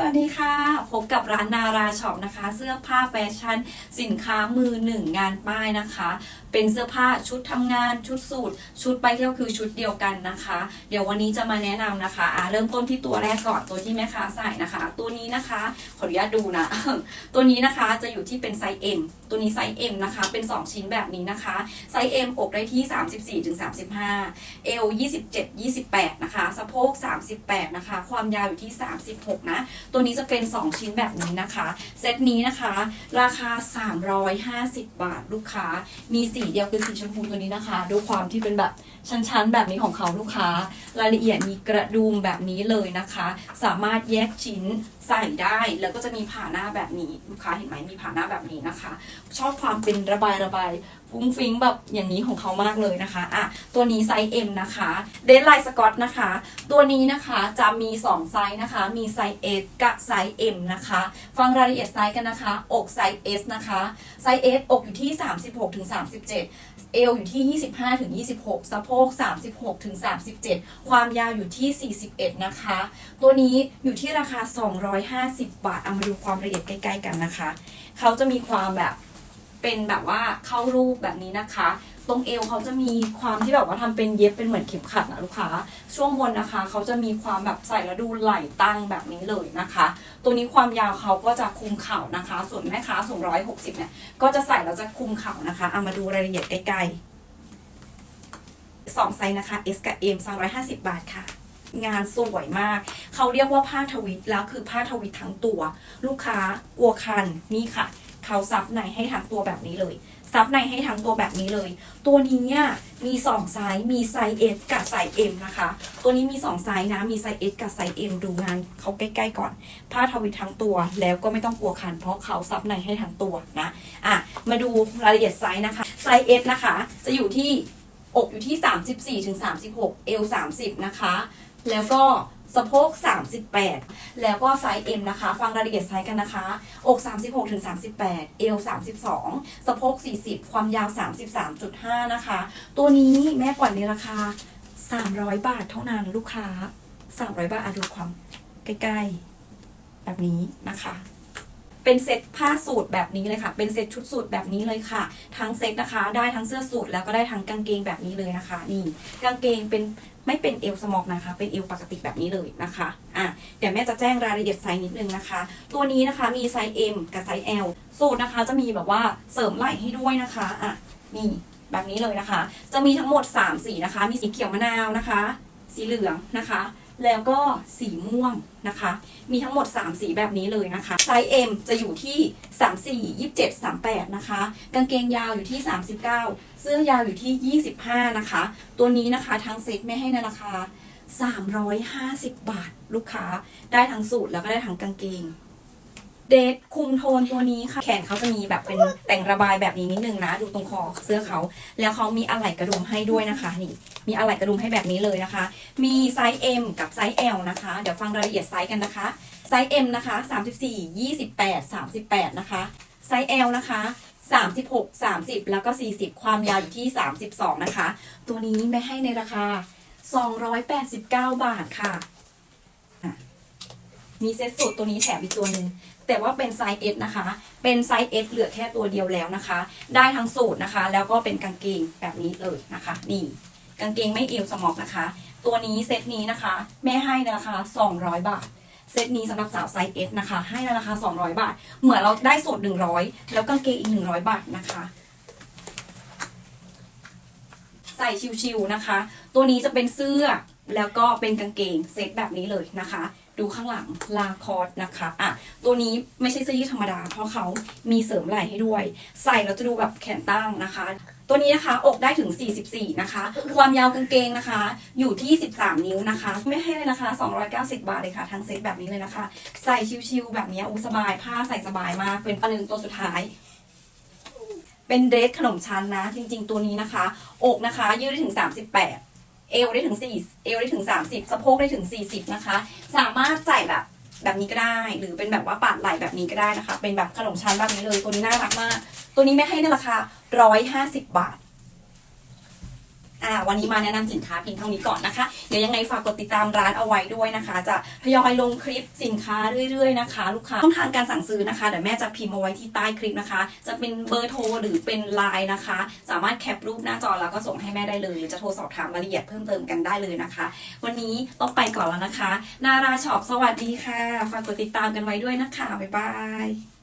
สวัสดีค่ะ พบกับร้านนาราช็อปนะคะ เสื้อผ้าแฟชั่น สินค้ามือหนึ่งงานป้ายนะคะ เป็นเสื้อผ้าชุดทำงานชุดสูทชุดไปเที่ยวคือชุดเดียวกันนะคะ เดี๋ยววันนี้จะมาแนะนำนะคะอ่าเริ่มต้นที่ตัวแรกก่อนตัวที่แม่ค้าใส่นะคะ ตัวนี้นะคะขออนุญาตดูนะ ตัวนี้นะคะจะอยู่ที่เป็นไซส์ M ตัวนี้ไซส์ M นะคะ เป็น 2 ชิ้นแบบนี้นะคะ ไซส์ M อกได้ที่ 34-35เอว27 28 นะคะ สะโพก 38 นะคะ ความยาวอยู่ที่ 36 นะตัวนี้จะเป็น 2 ชิ้นแบบนี้นะคะ เซตนี้นะคะ ราคา 350 บาทลูกค้า มีสีเดียวคือสีชมพูตัวนี้นะคะ ดูความที่เป็นแบบชั้นๆ แบบนี้ของเขาลูกค้า รายละเอียดมีกระดุมแบบนี้เลยนะคะ สามารถแยกชิ้นใส่ได้แล้วก็จะมีผ่าหน้าแบบนี้ ลูกค้าเห็นไหมมีผ่าหน้าแบบนี้นะคะ ชอบความเป็นระบายระบายฟุ้งฟิ้งแบบอย่างนี้ของเขามากเลยนะคะอะตัวนี้ไซส์ M นะคะเดนไลน์สกอตนะคะ ตัวนี้นะคะจะมี 2 ไซส์นะคะ มีไซส์ S กับไซส์ M นะคะ ฟังรายละเอียดไซส์กันนะคะ อกไซส์ S นะคะ ไซส์ S อกอยู่ที่ 36ถึง37เอวอยู่ที่ 25ถึง26 สะโพก 36ถึง37 ความยาวอยู่ที่ 41 นะคะ ตัวนี้อยู่ที่ราคา 250 บาท เอามาดูความละเอียดใกล้ ๆ กันนะคะ เขาจะมีความแบบ เป็นแบบว่าเข้ารูปแบบนี้นะคะ ตรงเอวเขาจะมีความที่แบบว่าทำเป็นเย็บเป็นเหมือนเข็มขัดนะลูกค้า ช่วงบนนะคะ เขาจะมีความแบบใส่แล้วดูไหล่ตั้งแบบนี้เลยนะคะ ตัวนี้ความยาวเขาก็จะคุมเข่านะคะ ส่วนแม่ค้าสูงร้อยหกสิบเนี่ยก็จะใส่แล้วจะคุมเข่านะคะเอามาดูรายละเอียดใกล้ๆสองไซส์นะคะ S กับ M 250 บาทค่ะงานสวยมาก เขาเรียกว่าผ้าทวิตแล้วคือผ้าทวิตทั้งตัว ลูกค้ากลัวคันนี่ค่ะ เขาซับในให้ทั้งตัวแบบนี้เลยซับในให้ทั้งตัวแบบนี้เลย ตัวนี้เนี่ยมีสองไซส์มีไซส์ S กับไซส์ M นะคะ ตัวนี้มีสองไซส์นะ มีไซส์ S กับไซส์ M ดูงานเขาใกล้ๆก่อน ผ้าทวิตทั้งตัวแล้วก็ไม่ต้องกลัวคัน เพราะเขาซับในให้ทั้งตัวนะอะมาดูรายละเอียดไซส์นะคะ ไซส์ S นะคะ จะอยู่ที่อกอยู่ที่ 34ถึง36 เอว 30 นะคะ แล้วก็ สะโพก 38 แล้วก็ไซส์ M นะคะ ฟังรายละเอียดไซส์กันนะคะ อก 36ถึง38 เอว 32 สะโพก 40 ความยาว 33.5 นะคะ ตัวนี้แม่ปล่อยในราคา 300 บาทเท่านั้นลูกค้า 300 บาทอะดูความใกล้ๆ แบบนี้นะคะ เป็นเซ็ตผ้าสูตรแบบนี้เลยค่ะ เป็นเซ็ตชุดสูตรแบบนี้เลยค่ะ ทั้งเซ็ตนะคะ ได้ทั้งเสื้อสูทแล้วก็ได้ทั้งกางเกงแบบนี้เลยนะคะ นี่กางเกงเป็นไม่เป็นเอวสมอกนะคะ เป็นเอวปกติแบบนี้เลยนะคะ อะ เดี๋ยวแม่จะแจ้งรายละเอียดไซส์นิดนึงนะคะ ตัวนี้นะคะมีไซส์ M กับไซส์ L สูตรนะคะจะมีแบบว่าเสริมไหล่ให้ด้วยนะคะ อะ นี่แบบนี้เลยนะคะ จะมีทั้งหมด3สีนะคะ มีสีเขียวมะนาวนะคะ สีเหลืองนะคะ แล้วก็สีม่วงนะคะ มีทั้งหมด 3 สีแบบนี้เลยนะคะ ไซส์ M จะอยู่ที่ 34 27 38 นะคะ กางเกงยาวอยู่ที่ 39 เสื้อยาวอยู่ที่ 25 นะคะ ตัวนี้นะคะทั้งเซ็ตไม่ให้ในราคา 350 บาท ลูกค้า ได้ทั้งสูตรแล้วก็ได้ทั้งกางเกง เดทคุมโทนตัวนี้ค่ะ แขนเขาจะมีแบบเป็นแต่งระบายแบบนี้นิดนึงนะ ดูตรงคอเสื้อเขา แล้วเขามีอะไหล่กระดุมให้ด้วยนะคะ นี่ มีอะไหล่กระดุมให้แบบนี้เลยนะคะ มีไซส์ M กับไซส์ L นะคะ เดี๋ยวฟังรายละเอียดไซส์กันนะคะ ไซส์ M นะคะ 34 28 38 นะคะ ไซส์ L นะคะ36 30 แล้วก็ 40 ความยาวอยู่ที่ 32 นะคะ ตัวนี้ไม่ให้ในราคา 289 บาทค่ะอะ มีเซ็ตสูตรตัวนี้แถมอีกตัวหนึ่งแต่ว่าเป็นไซส์ S นะคะ เป็นไซส์ S เหลือแค่ตัวเดียวแล้วนะคะ ได้ทั้งสูตรนะคะ แล้วก็เป็นกางเกงแบบนี้เลยนะคะ นี่ กางเกงไม่เอวสมอกนะคะ ตัวนี้เซ็ตนี้นะคะ แม่ให้ในราคา 200 บาท เซตนี้สำหรับสาวไซส์ S นะคะ ให้ในราคา 200 บาท เหมือนเราได้สูตร 100 แล้วกางเกงอีก 100 บาทนะคะใส่ชิวๆนะคะ ตัวนี้จะเป็นเสื้อแล้วก็เป็นกางเกงเซตแบบนี้เลยนะคะ ดูข้างหลังลาคอร์ดนะคะอะตัวนี้ไม่ใช่เสื้อยืดธรรมดา เพราะเขามีเสริมไหล่ให้ด้วย ใส่แล้วจะดูแบบแขนตั้งนะคะ ตัวนี้นะคะอกได้ถึง 44 นะคะ ความยาวกางเกงนะคะ อยู่ที่ 13 นิ้วนะคะ ไม่ให้เลยนะคะ 290 บาทเลยค่ะทั้งเซ็ตแบบนี้เลยนะคะ ใส่ชิวๆแบบนี้อู้สบายผ้าใส่สบายมากเป็นประหนึ่งตัวสุดท้ายเป็นเดรสขนมชั้นนะ จริง ๆ ตัวนี้นะคะ อกนะคะยืดได้ถึง 38 เอวได้ถึงสี่เอวได้ถึงสามสิบสะโพกได้ถึงสี่สิบนะคะ สามารถใส่แบบแบบนี้ก็ได้ หรือเป็นแบบว่าปาดไหล่แบบนี้ก็ได้นะคะ เป็นแบบขนมชั้นแบบนี้เลยตัวนี้น่ารักมาก ตัวนี้ไม่ให้ในราคาร้อยห้าสิบบาท อ่าวันนี้มาแนะนำสินค้าเพียงเท่านี้ก่อนนะคะ เดี๋ยวยังไงฝากกดติดตามร้านเอาไว้ด้วยนะคะ จะทยอยลงคลิปสินค้าเรื่อยๆนะคะ ลูกค้าช่องทางการสั่งซื้อนะคะเดี๋ยวแม่จะพิมพ์เอาไว้ที่ใต้คลิปนะคะ จะเป็นเบอร์โทรหรือเป็นไลน์นะคะ สามารถแคปรูปหน้าจอแล้วก็ส่งให้แม่ได้เลย หรือจะโทรสอบถามรายละเอียดเพิ่มเติมกันได้เลยนะคะ วันนี้ต้องไปก่อนแล้วนะคะ นาราช็อปสวัสดีค่ะ ฝากกดติดตามกันไว้ด้วยนะคะบ๊ายบาย